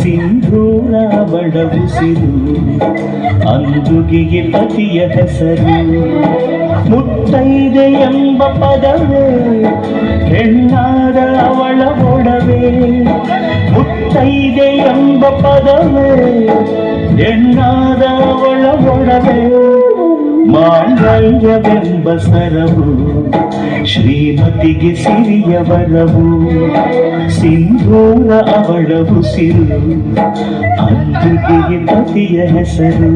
ಸಿಂಧೂರ ಬಡವುಸಿರು ಅಂದುಗೆಗೆ ಪತಿಯ ಹೆಸರು. ಮುತ್ತೈದೆ ಎಂಬ ಪದವೇ, ಹೆಣ್ಣಾದ ಅವಳ ಒಡವೆ. ಮುತ್ತೈದೆ ಎಂಬ ಪದವೇ, ಹೆಣ್ಣಾದ ಅವಳ ಒಡವೆ. ಮಾಂಗಲ್ಯವೆಂಬ ಸರವು ಶ್ರೀಮತಿಗೆ ಸಿರಿಯ ವರವು ಸಿಂಧೂರ ಅವಳ ಉಸಿರು ಅಂದುಗೆಗೆ ಪತಿಯ ಹೆಸರು.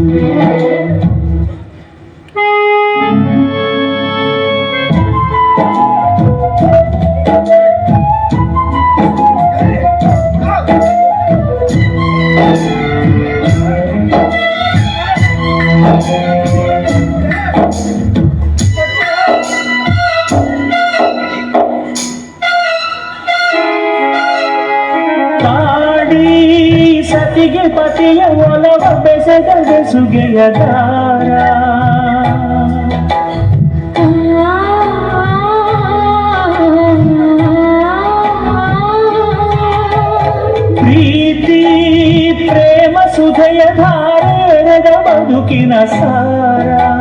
బతుకిన సారా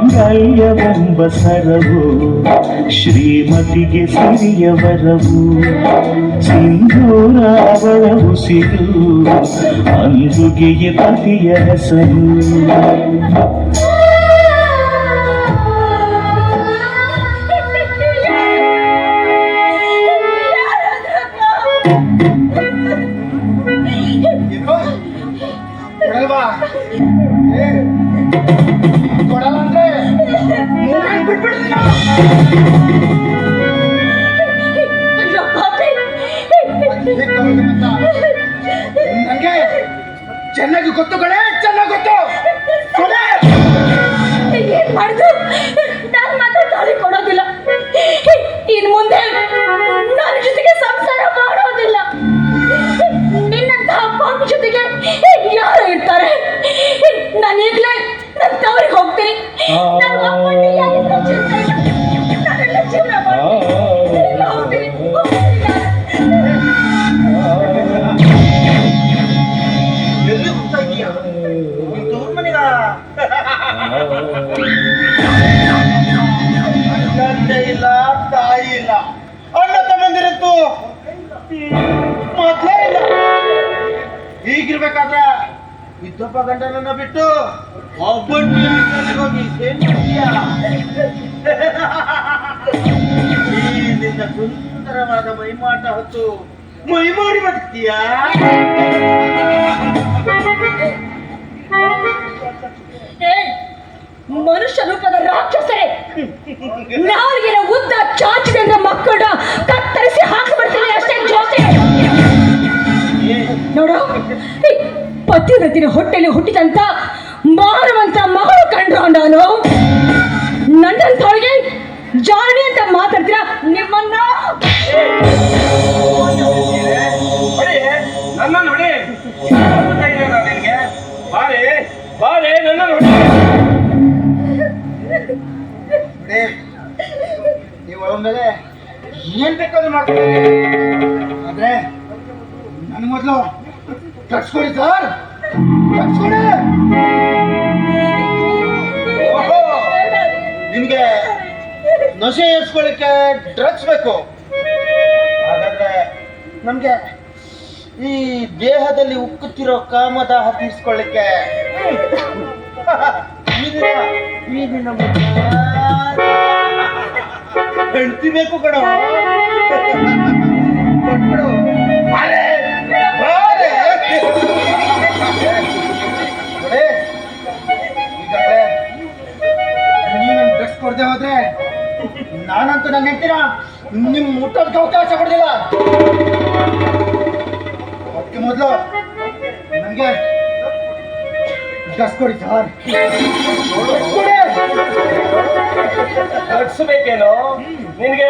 ಮಾಂಗಲ್ಯವೆಂಬ ಸರವು ಶ್ರೀಮತಿಗೆ ಸಿರಿಯ ವರವು ಸಿಂಧೂರ ಅವಳ ಉಸಿರು ಅಂದುಗೆಯ ಪತಿಯ ಹೆಸರು. Thank ಕೊಡಲ್ವಾ? ಚೆನ್ನಾಗಿ ಗೊತ್ತು ಕಡೆ ಚೆನ್ನಾಗಿ ಗೊತ್ತು ತಂದೆ ಇಲ್ಲ ತಾಯಿ ಇಲ್ಲ. ಅಣ್ಣ ತಮ್ಮಂದಿರಂತೂ ಮೊದ್ಲೇ ಇಲ್ಲ ಹೀಗಿರ್ಬೇಕಾದ್ರೆ ಇದ್ದಪ್ಪ ಗಂಡನನ್ನ ಬಿಟ್ಟು ಒಬ್ಬಟ್ಟು ಹೋಗಿ ಏನ್? ಈ ನಿನ್ನ ಸುಂದರವಾದ ಮೈಮಾಟ ಹೊತ್ತು ಮೈಮಾಡಿ ಬದುಕ್ತೀಯಾ? ಮನುಷ್ಯ ರೂಪದ ರಾಕ್ಷಸರೇ. ನಾಲ್ಗಿನ ಉದ್ದ ಚಾಚಿದ ಮಕ್ಕಳ ಕತ್ತರಿಸಿ ಹಾಕಿಬಿಡ್ತೀನಿ ಅಷ್ಟೇ ಜೋತೆ. ನೋಡು ಪತಿವ್ರತಿನ ಹೊಟ್ಟೆಲಿ ಹುಟ್ಟಿದಂತ ಮಾರುವಂತ ಮಗಳು ಕಂಡ್ರು ನಾನು. ನನ್ನಂತವಳಿಗೆ ಬೇಕಾದ್ರೂ ಆದ್ರೆ ನನ್ ಮೊದಲು ಕಟ್ಸ್ಕೊಡಿ ಸರ್. ಕಟ್ಸ್ಕೊಡಿ. ನಿಮ್ಗೆ ನಶೆ ಏರ್ಸ್ಕೊಳ್ಳಿಕ್ಕೆ ಡ್ರಗ್ಸ್ ಬೇಕು. ಹಾಗಾದ್ರೆ ನಮಗೆ ಈ ದೇಹದಲ್ಲಿ ಉಕ್ಕುತ್ತಿರೋ ಕಾಮದಾಹ ತೀರ್ಸ್ಕೊಳ್ಳಿಕ್ಕೆ ಹೆಂಡತಿ ಬೇಕು ಕಣೋ. ಡ್ರೆಸ್ ಕೊಡದೆ ಹೋದ್ರೆ ನಾನಂತೂ ನನ್ನ ಹೆಂಡ್ತಿನ ನಿಮ್ ಮುಟ್ಟೋದಕ್ಕೆ ಅವಕಾಶ ಕೊಡಲಿಲ್ಲ ಅದಕ್ಕೆ ಮೊದಲು ನನಗೆ ಡ್ರೆಸ್ ಕೊಡಿ ಸರ್ ಕೊಡಿ ಡ್ರಗ್ಸ್ ಬೇಕೇನೋ ನಿನ್ಗೆ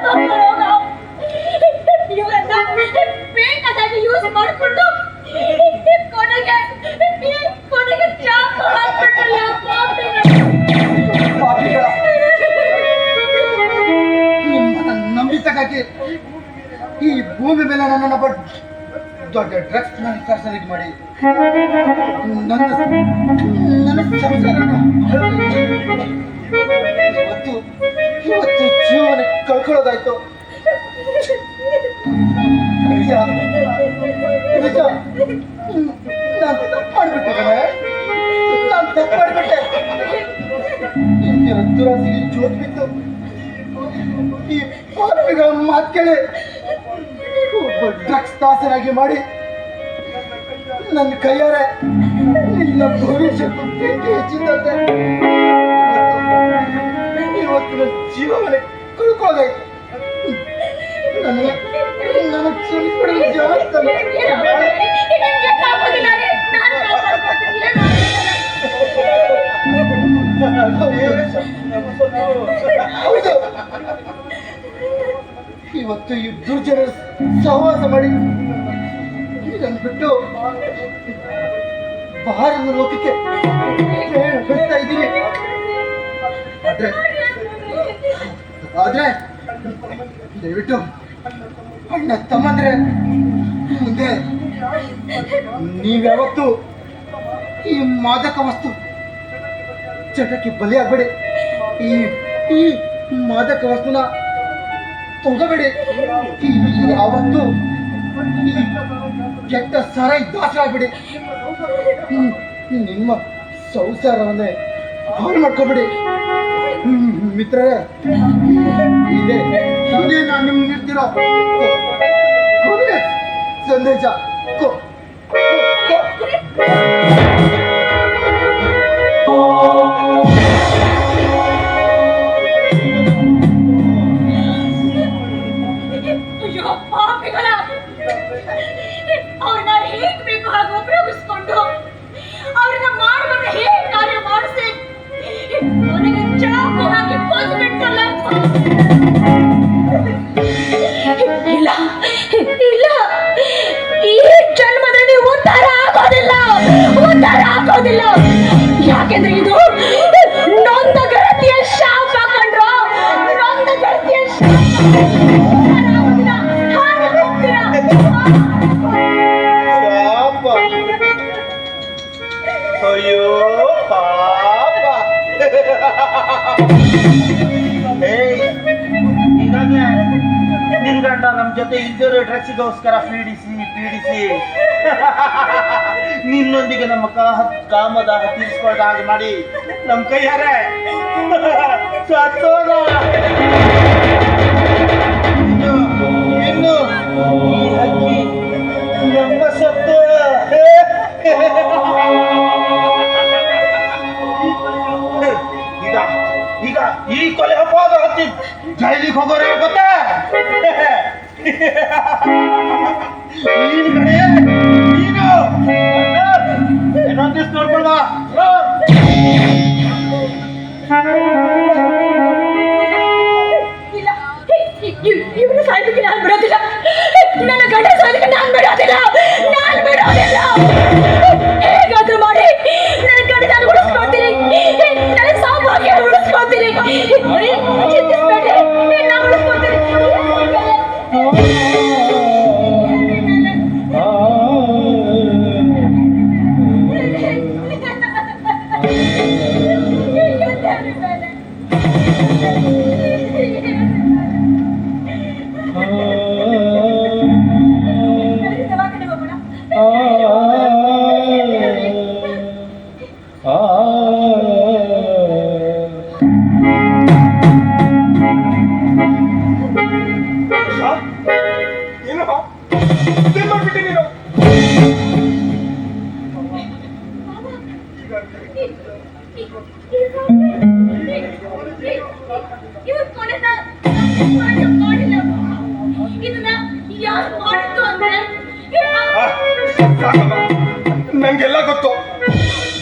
ದೊಡ್ಡ ಡ್ರಗ್ಸ್ ಮ್ಯಾನುಫ್ಯಾಕ್ಚರಿಂಗ್ ಮಾಡಿ ನನ್ನ ನನ್ನ ಸಂಸಾರನ ಇವತ್ತು ಇವತ್ತು ಜೀವನ ಕಳ್ಕೊಳ್ಳೋದಾಯ್ತು. ನಿಜ? ನಾನು ತಪ್ಪು ಮಾಡಿಬಿಟ್ಟೆ ಕಣೆ. ನಾನು ತಪ್ಪು ಮಾಡಿಬಿಟ್ಟೆ. ಇಂದಿನ ದುರಾಸೆಗೆ ಜೋತ್ ಬಿತ್ತು. ಈ ಪಾಪಿಗಳ ಮಾತು ಕೇಳಿ ದಾಸನಾಗಿ ಮಾಡಿ ನನ್ನ ಕೈಯಾರೆ ನಿನ್ನ ಭವಿಷ್ಯಕ್ಕೂ ಬೆಂಕಿ ಹೆಚ್ಚಿದ್ದಂತೆ ಇವತ್ತು ನನ್ನ ಜೀವವನ್ನೇ ಕಳ್ಕೊಳ್ಳೋದಾಯ್ತು ನನಗೆ ನನ್ನ ಚಿಂಪಡಿ ಜಾಸ್ತಿ ಇವತ್ತು ಇಬ್ಬರು ಜನ ಸಹವಾಸ ಮಾಡಿ ಬಿಟ್ಟು ಬಾರದ ಲೋಕಕ್ಕೆ ಬಿಡ್ತಾ ಇದ್ದೀನಿ. ಆದ್ರೆ ಆದ್ರೆ, ದಯವಿಟ್ಟು ಅಣ್ಣ, ತಮ್ಮಂದ್ರೆ ಮುಂದೆ ನೀವ್ಯಾವತ್ತು ಈ ಮಾದಕ ವಸ್ತು ಚಟಕ್ಕೆ ಬಲಿಯಾಗಬೇಡಿ ಈ ಈ ಮಾದಕ ವಸ್ತುನ ತಗೋಬೇಡಿ. ಯಾವತ್ತು ಕೆಟ್ಟ ದಾಸರಾಗ್ಬಿಡಿ ಆಗ್ಬಿಡಿ. ನಿಮ್ಮ ಸಂಸಾರವನ್ನೇ ಹಾಳು ಮಾಡ್ಕೋಬೇಡಿ. ಮಿತ್ರರೇ ಇದೇ. ನಾನು ನಿಮ್ಗೆ ನೀಡ್ತಿರೋ ಸಂದೇಶ. ಸಂದೇಶ ಇಲ್ಲ ಈ ಜನ್ಮದಲ್ಲಿ ಆಗೋದಿಲ್ಲ ಉದ್ಧಾರ ಆಗೋದಿಲ್ಲ. ಯಾಕೆಂದ್ರೆ ಇದು ನೊಂದ ಶಾಪ. ಅಯ್ಯೋ. ಏಯ್, ನಿನ್ ಗಂಡ ನಮ್ ಜೊತೆ ಇದ್ದರು ಡ್ರೆಸ್ಗೋಸ್ಕರ ಪೀಡಿಸಿ ಪೀಡಿಸಿ. ನಿನ್ನೊಂದಿಗೆ ನಮ್ಮ ಕಾಹ ಕಾಮದ ತೀರಿಸ್ಕೊಳ್ಳೋದ ಹಾಗೆ ಮಾಡಿ ನಮ್ ಕೈಯಾರೆ. ಸತ್ತೋದ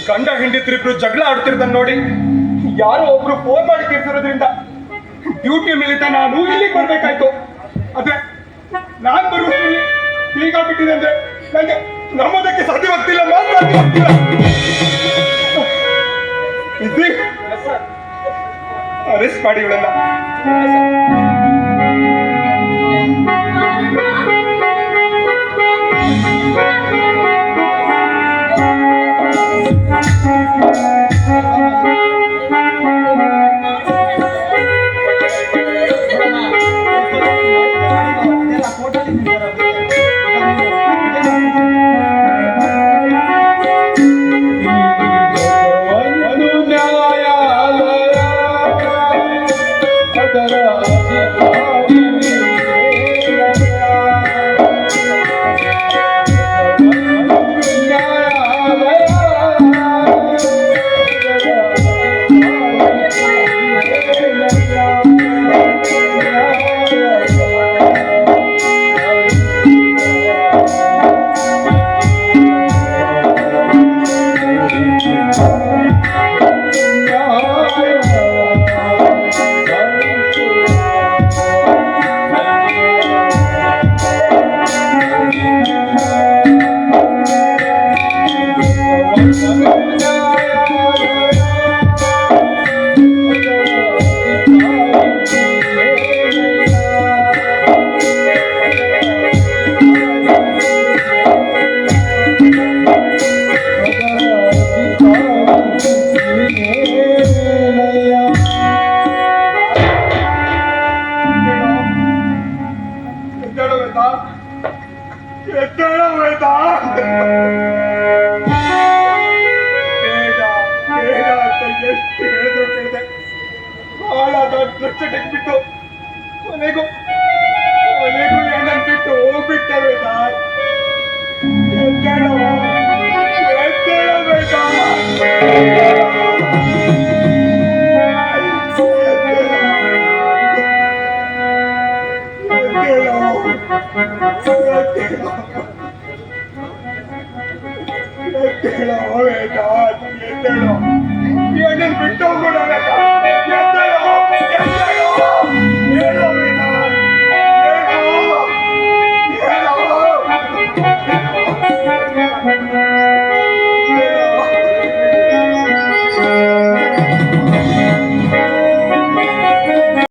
ಗಂಡ ಹೆಂಡತಿರಿಬ್ರು ಜಗಳ ಆಡ್ತಿರೋದನ್ನ ನೋಡಿ ಯಾರೋ ಒಬ್ರು ಫೋನ್ ಮಾಡಿ ಕೇಳ್ತಿರೋದ್ರಿಂದ ಡ್ಯೂಟಿ ಮಿಲಿತ ನಾನು ಇಲ್ಲಿಗೆ ಬರ್ಬೇಕಾಯ್ತು. ಅದೇ ನಾನ್ ಬರ್ಬೇಕು ಈಗ ಬಿಟ್ಟಿದೆ ಅಂದ್ರೆ ನನಗೆ ನಮ್ಮದಕ್ಕೆ ಸಾಧ್ಯವಾಗ್ತಿಲ್ಲ ಮಾತಾಡ್ತಿಲ್ಲ ಅರೆಸ್ಟ್ ಮಾಡಿ ಇವಳನ್ನ. ಎಷ್ಟು ಹೇಳಿದ್ರು ಕೇಳಿದೆ ಹಾಳಾದ ಲಕ್ಷಕ್ಕೆ ಬಿಟ್ಟು ಕೊನೆಗೂ ಕೊನೆಗೂ ಏನನ್ ಬಿಟ್ಟು ಹೋಗ್ಬಿಟ್ಟೆ ಬೇಡ ಎದ್ದೇಳೋ ಎದ್ದೇಳಬೇಕ ಬಿಟ್ಟು